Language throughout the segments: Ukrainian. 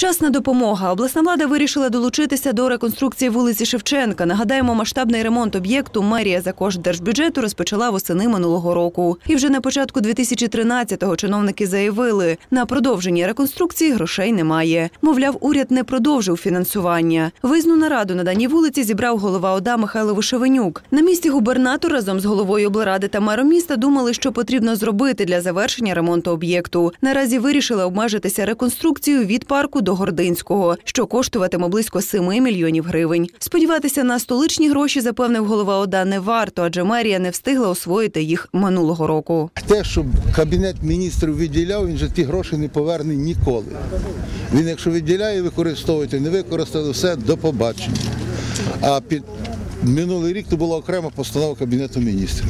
Вчасна допомога. Обласна влада вирішила долучитися до реконструкції вулиці Шевченка. Нагадаємо, масштабний ремонт об'єкту мерія за кошт держбюджету розпочала восени минулого року. І вже на початку 2013-го чиновники заявили, на продовження реконструкції грошей немає. Мовляв, уряд не продовжив фінансування. Визну нараду на даній вулиці зібрав голова ОДА Михайло Вишевенюк. На місці губернатор разом з головою облради та мером міста думали, що потрібно зробити для завершення ремонту об'єкту. Наразі вирішили обмежитися реконструкцією від парку до Гординського, що коштуватиме близько 7 мільйонів гривень. Сподіватися на столичні гроші, запевнив голова ОДА, не варто, адже мерія не встигла освоїти їх минулого року. Те, що кабінет міністрів виділяв, він же ті гроші не поверне ніколи. Він, якщо виділяє, використовуйте, не використали все до побачення. А під минулий рік то була окрема постанова Кабінету міністрів.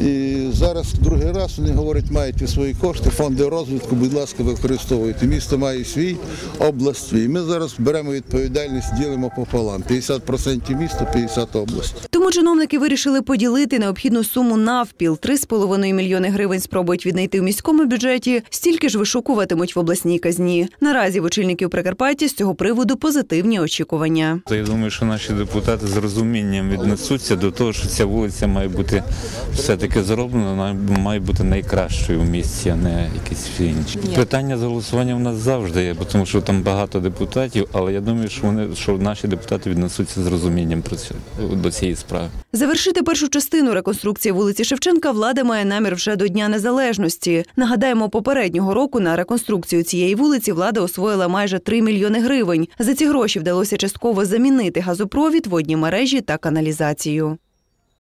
І зараз другий раз вони говорять, маєте свої кошти, фонди розвитку, будь ласка, використовуйте. Місто має свій, область свій. Ми зараз беремо відповідальність, ділимо пополам. 50% місто, 50% область. Тому чиновники вирішили поділити необхідну суму навпіл. 3,5 мільйони гривень спробують віднайти в міському бюджеті, стільки ж вишукуватимуть в обласній казні. Наразі в очільників Прикарпаття з цього приводу позитивні очікування. Я думаю, що наші депутати з розумінням віднесуться до того, що ця вулиця має бути все-таки зроблена, вона має бути найкращою в місті, а не якісь інші. Питання з голосуванням у нас завжди є, тому що там багато депутатів, але я думаю, що вони що наші депутати віднесуться з розумінням про цю до цієї справи. Завершити першу частину реконструкції вулиці Шевченка влада має намір вже до Дня Незалежності. Нагадаємо, попереднього року на реконструкцію цієї вулиці влада освоїла майже 3 мільйони гривень. За ці гроші вдалося частково замінити газопровід, водні мережі та каналізацію.